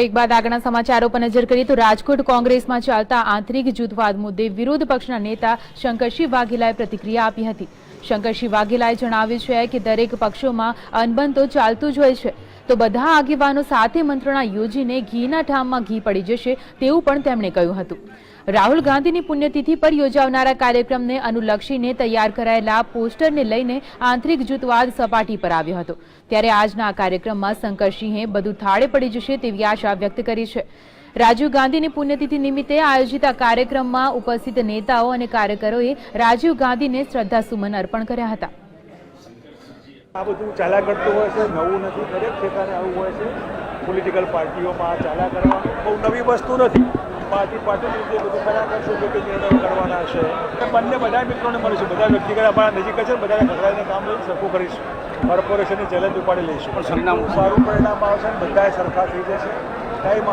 એક બાદ આગળના સમાચારો પર નજર કરીએ તો રાજકોટ કોંગ્રેસમાં ચાલતા આંતરિક જૂથવાદ મુદ્દે વિરોધ પક્ષના નેતા શંકરસિંહ વાઘેલાએ પ્રતિક્રિયા આપી હતી. શંકરસિંહ વાઘેલાએ જણાવ્યું છે કે દરેક પક્ષોમાં અનબન તો ચાલતું જ હોય છે. તો બધા આગેવાનો સાથે મંત્રણા યોજીને ઘીના ઠામમાં ઘી પડી જશે તેવું પણ તેમણે કહ્યું હતું. રાહુલ ગાંધીની પુણ્યતિથિ પર યોજાનારા કાર્યક્રમને અનુલક્ષીને તૈયાર કરાયેલા પોસ્ટરને લઈને આંતરિક જૂથવાદ સપાટી પર આવ્યો હતો. ત્યારે આજના આ કાર્યક્રમમાં શંકરસિંહે બધું થાળે પડી જશે તેવી આશા વ્યક્ત કરી છે. રાજીવ ગાંધીની પુણ્યતિથિ નિમિત્તે આયોજિત આ કાર્યક્રમમાં ઉપસ્થિત નેતાઓ અને કાર્યકરોએ રાજીવ ગાંધીને શ્રદ્ધાસુમન અર્પણ કર્યા હતા. આ બધું ચાલ્યા કરતું હોય છે, નવું નથી, દરેક ક્ષેત્રે આવું હોય છે. પોલિટિકલ પાર્ટીઓમાં આ ચાલ્યા કરવાનું બહુ નવી વસ્તુ નથી. પાર્ટી પાર્ટી રીતે બધું કયા કરશું કે નિર્ણયો કરવાના છે. બંને બધા મિત્રોને મળીશું બધા વ્યક્તિગત અમારા નજીક છે બધા ઘસડાઈને કામ લઈને સરખું કરીશું. કોર્પોરેશનની ચેલેન્જ ઉપાડી લઈશું. પણ સારું પરિણામ આવશે બધા સરખા થઈ જશે. ટાઈમ